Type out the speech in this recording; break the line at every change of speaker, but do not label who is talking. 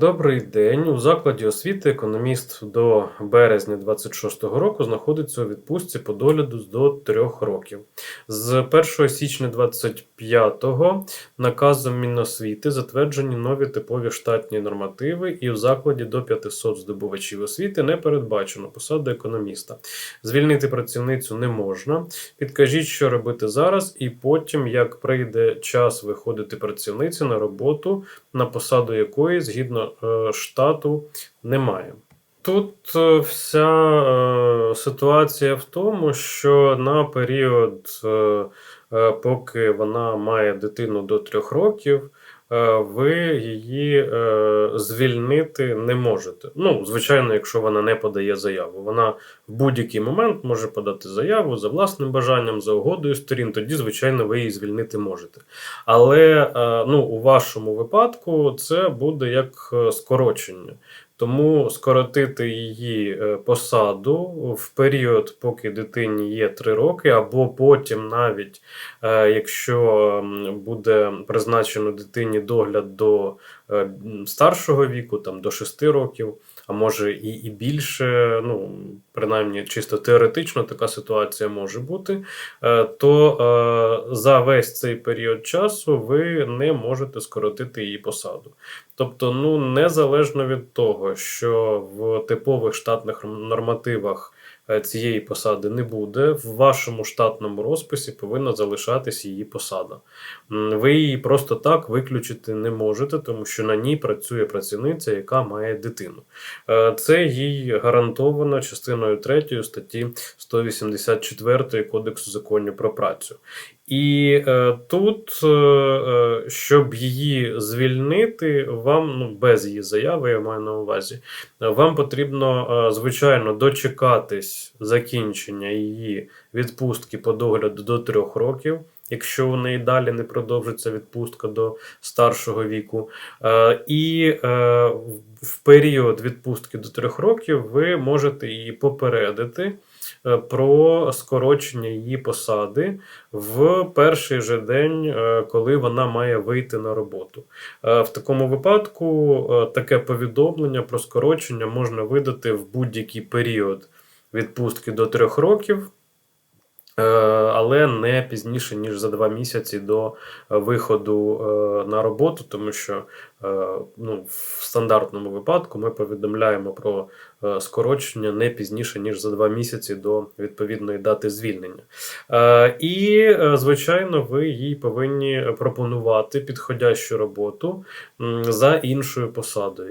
Добрий день. У закладі освіти економіст до березня 26-го року знаходиться у відпустці по догляду до трьох років. З 1 січня 25-го наказом Міносвіти затверджені нові типові штатні нормативи, і в закладі до 500 здобувачів освіти не передбачено посаду економіста. Звільнити працівницю не можна. Підкажіть, що робити зараз, і потім, як прийде час виходити працівниці на роботу, на посаду якої згідно штату немає. Тут е, вся е, ситуація в тому, що на період, е, е, поки вона має дитину до трьох років, е, ви її е, звільнити не можете. Ну, звичайно, якщо вона не подає заяву. Вона в будь-який момент може подати заяву за власним бажанням, за угодою сторін, тоді, звичайно, ви її звільнити можете. Але е, ну, у вашому випадку це буде як е, скорочення. Тому скоротити її е, посаду в період, поки дитині є 3 роки, або потім, навіть е, якщо буде призначено дитині догляд до е, старшого віку, там до 6 років, а може і, і більше, ну принаймні чисто теоретично така ситуація може бути, е, то е, за весь цей період часу ви не можете скоротити її посаду. Тобто, ну незалежно від того, що в типових штатних нормативах цієї посади не буде, в вашому штатному розписі повинна залишатись її посада. Ви її просто так виключити не можете, тому що на ній працює працівниця, яка має дитину. Е, Це їй гарантовано частиною 3 статті 184 Кодексу законів про працю. І е, тут, е, е, щоб її звільнити, вам ну, без її заяви, я маю на увазі, е, вам потрібно, е, звичайно, дочекатись закінчення її відпустки по догляду до трьох років. Якщо у неї далі не продовжиться відпустка до старшого віку, Е, і е, в- період відпустки до трьох років ви можете її попередити е, про скорочення її посади в перший же день, коли вона має вийти на роботу. В такому випадку таке повідомлення про скорочення можна видати в будь-який період відпустки до трьох років. Е, Але не пізніше, ніж за два місяці до виходу е, на роботу, тому що е, ну, в стандартному випадку ми повідомляємо про скорочення не пізніше, ніж за два місяці до відповідної дати звільнення. І, звичайно, ви їй повинні пропонувати підходящу роботу за іншою посадою.